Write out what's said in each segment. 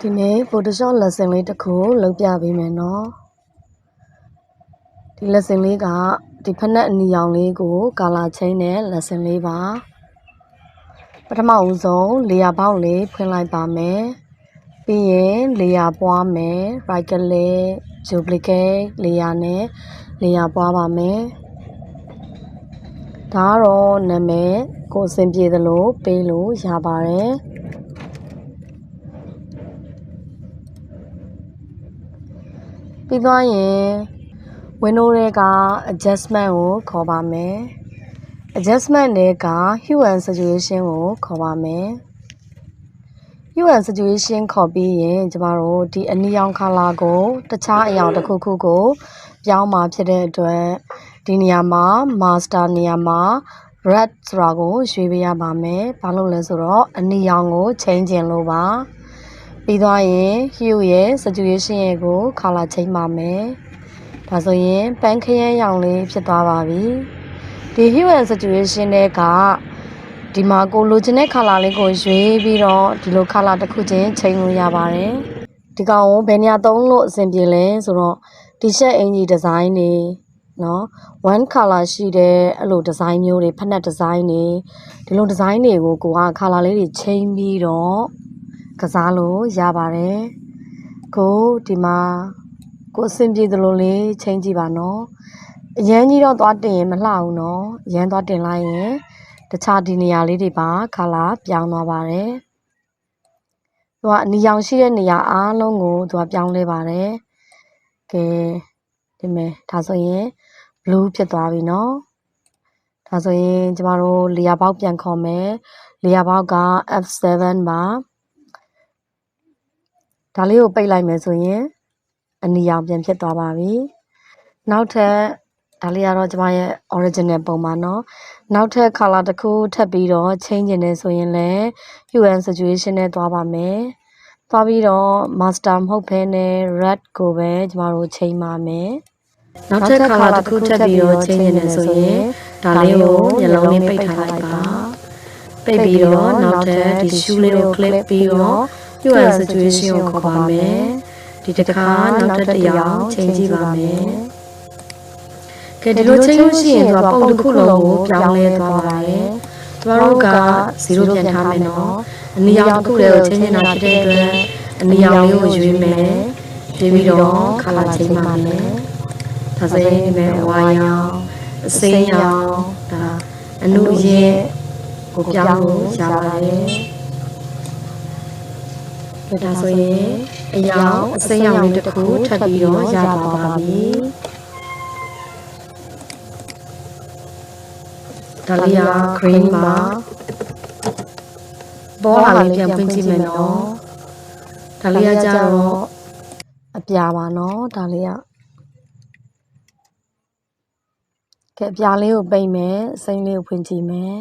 ဒီနေ့ Photoshop lesson လေးတစ်ခုလုပ်ပြပေးမယ်နော်ဒီ lesson လေးကဒီဖက်နှက်အနီရောင်လေးကို color change တဲ့ lesson လေးပါပထမဦးဆုံး layer ပေါက်လေးဖွင့်လိုက်ပါမယ်ပြီးရင် layer ပွားမယ် right click duplicate layer နဲ့ layer ပွားပါမယ် ဒါကတော့နာမည်ကိုအဆင်ပြေသလိုပေးလို့ရပါတယ်ပြီးသွားရင် window တွေက adjustment ကိုခေါ်ပါမယ် adjustment တွေက hue and saturation ကိုခေါ်ပါမယ် hue and saturation ခေါ်ပြီးရင်ကျမတို့ဒီအနီရောင် color ကို တခြားအရောင်တစ်ခုခုကို ပြောင်းมาဖြစ်တဲ့အတွက် ဒီနေရာမှာ master နေရာမှာ red ဆိုတာကိုရွေးပေးရပါမယ်။ဘာလို့လဲဆိုတော့အနီရောင်ကို change ကျင်လို့ပါ။ပြီးသွားရင် hue ရဲ့ saturation ရဲ့ကို color change ပါမယ်။ဒါဆိုရင်ပန်းခရမ်းရောင်လေးဖြစ်သွားပါပြီ။ဒီ hue and saturation တွေကဒီမှာကိုလိုချင်တဲ့ color လေးကိုရွေးပြီးတော့ဒီလို color တစ်ခုချင်းချိန်လို့ရပါတယ်။ဒီကောင်ကိုဘယ်နေရာသုံးလို့အဆင်ပြေလဲဆိုတော့ t-shirt အင်ကြီးဒီဇိုင်းတွေ နော် one color ရှိတဲ့အဲ့လိုဒီဇိုင်းမျိုးတွေဖက်နှက်ဒီဇိုင်းတွေဒီလိုဒီဇိုင်းတွေကိုကိုက color လေးတွေချိန်ပြီးတော့ကစားလို့ရပါတယ်ကိုဒီမှာကိုအဆင်ပြေသလိုလေးချိန်ကြည့်ပါနော်အရန်ကြီးတော့သွားတင်ရင်မလှဘူးနော်အရန်သွားတင်လိုက်ရင်တခြားဒီနေရာလေးတွေပါ color ပြောင်းသွားပါတယ်သူကအနီရောင်ရှိတဲ့နေရာအားလုံးကိုသူကပြောင်းလဲပါတယ်ကဲ ဒီမဲ့ဒါဆိုရင် blue ဖြစ်သွားပြီเนาะဒါဆိုရင်ကျမတို့ layer box ပြန်ခေါ်မယ် layer box က F7 ပါဒါလေးကိုပိတ်လိုက်မယ်ဆိုရင်အနီရောင်ပြန်ဖြစ်သွားပါပြီနောက်ထပ်ဒါလေးကတော့ကျမရဲ့ original ပုံပါเนาะနောက်ထပ် color တစ်ခုထပ်ပြီးတော့ change နေတယ်ဆိုရင်လည်း hue and saturation နဲ့သွားပါမယ်သွားပြီးတော့ master မဟုတ်ဘဲနဲ့ red ကိုပဲကျမတို့ချိန်ပါမယ် နောက်ထပ် color တစ်ခုထပ်ပြီးတော့ချိန်နေတယ်ဆိုရင်ဒါလေးကိုမျက်လုံးလေးပိတ်ထားလိုက်ပါပိတ်ပြီးတော့နောက်ထပ်ဒီ shoe လေးကို clip ပြီးတော့ hue and saturation ကိုခေါ်ပါမယ်ဒီတစ်ခါနောက်ထပ်တစ်ယောက်ချိန်ကြည့်ပါမယ်ကဲဒီလိုချိန်လို့ရှိရင်သူကပုံတစ်ခုလုံးကိုပြောင်းလဲသွားပါတယ်ကျမတို့က0ပြန်ထားမယ်နော်အနီရောင်တစ်ခုလေးကိုချိန်နေတာဖြစ်တဲ့အတွက်အနီရောင်လေးကိုရွေးမယ်ရွေးပြီးတော့ color ချိန်ပါမယ် ဒါဆိုရင်ဒီမဲ့ဝါရောင်အစိမ်းရောင်ဒါအနုရဲ့ကိုပြောင်းလို့ရပါတယ်ဒါဆိုရင်အရောင်အစိမ်းရောင်လေးတစ်ခုထပ်ပြီးတော့ရပါပါပြီဒါလေးက green ပါဘောလာလေးပြန်ဖွင့်ကြည့်မယ်နော်ဒါလေးကကြတော့အပြာပါနော်ဒါလေးက ကဲအပြာလေးကိုပိတ်မယ်အစိမ်းလေးကိုဖွင့်ကြည့်မယ်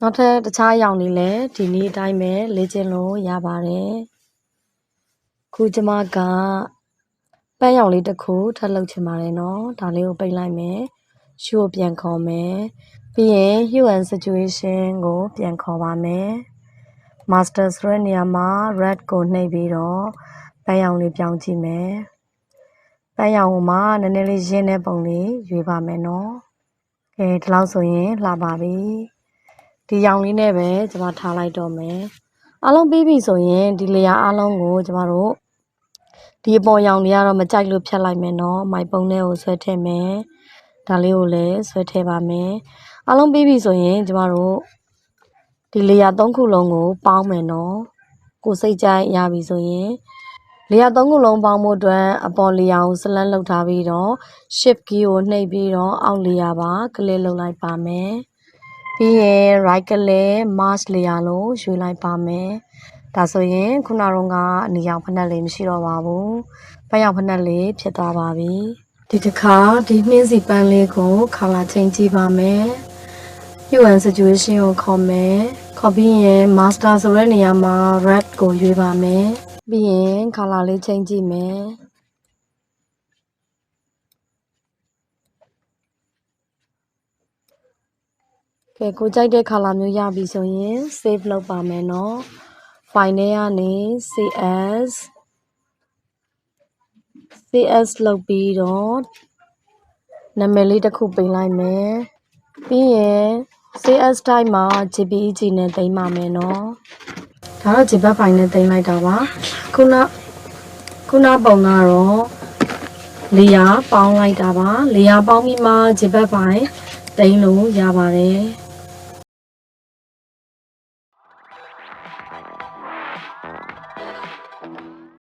နောက်ထပ်တခြားအရောင်တွေလည်းဒီနေ့အတိုင်းပဲလေ့ကျင့်လို့ရပါတယ်ခုကျမကပန်းရောင်လေးတစ်ခုထပ်လုပ်ချင်ပါတယ်နော်ဒါလေးကိုပိတ်လိုက်မယ်ရှုကိုပြန်ခေါ်မယ်ပြီးရင် hue and saturation ကိုပြန်ခေါ်ပါမယ် master ဆိုတဲ့နေရာမှာ red ကိုနှိပ်ပြီးတော့ပန်းရောင်လေးပြောင်းကြည့်မယ်ပန်းရောင်မှာနည်းနည်းလေးရင်းတဲ့ပုံလေးရွေးပါမယ်နော် ကဲဒီလောက်ဆိုရင်လှပါပြီဒီရောင်လေးနဲ့ပဲကျွန်မထားလိုက်တော့မယ်အားလုံးပြီးပြီဆိုရင်ဒီ layer အားလုံးကိုကျမတို့ဒီအပေါ်ရောင်တွေကတော့မကြိုက်လို့ဖြတ်လိုက်မယ်နော်မိုက်ပုံထဲကိုဆွဲထည့်မယ်ဒါလေးကိုလည်းဆွဲထည့်ပါမယ်အားလုံးပြီးပြီဆိုရင် ကျမတို့ဒီ layer ၃ခုလုံးကို ပေါင်းမယ်နော်ကိုစိတ်ကြိုက်ရပြီဆိုရင် layer ၃ခုလုံးပေါင်းဖို့အတွက်အပေါ် layer ကို select လုပ်ထားပြီးတော့ shift key ကိုနှိပ်ပြီးတော့အောက် layer ပါ click လုပ်လိုက်ပါမယ်ပြီးရင် right click mask layer လို့ရွေးလိုက်ပါမယ်ဒါဆိုရင်ခုနကတော့ကအနီရောင်ဖက်နှက်လေးမရှိတော့ပါဘူးပန်းရောင်ဖက်နှက်လေးဖြစ်သွားပါပြီဒီတစ်ခါဒီနှင်းစီပန်းလေးကို color change ကြည့်ပါမယ် hue and saturation ကိုခေါ်မယ်ခေါ်ပြီးရင် master ဆိုတဲ့နေရာမှာ red ကိုရွေးပါမယ် ပြီးရင် color လေးချိန်ကြည့်မယ်ကကဲကိုကြိုက်တဲ့ color မျိုးရပြီဆိုရင် save လုပ်ပါမယ်နော် file ထဲကနေ cs cs လုပ်ပြီးတော့နာမည်လေးတစ်ခုပေးလိုက်မယ်ပြီးရင် cs type မှာ jpeg နဲ့တင်ပါမယ်နော် ဒါတော့ jpeg file နဲ့တင်လိုက်တာပါခုနခုနပုံကတော့လေယာပေါင်းလိုက်တာပါလေယာပေါင်းပြီးမှ jpeg file တင်လို့ရပါတယ်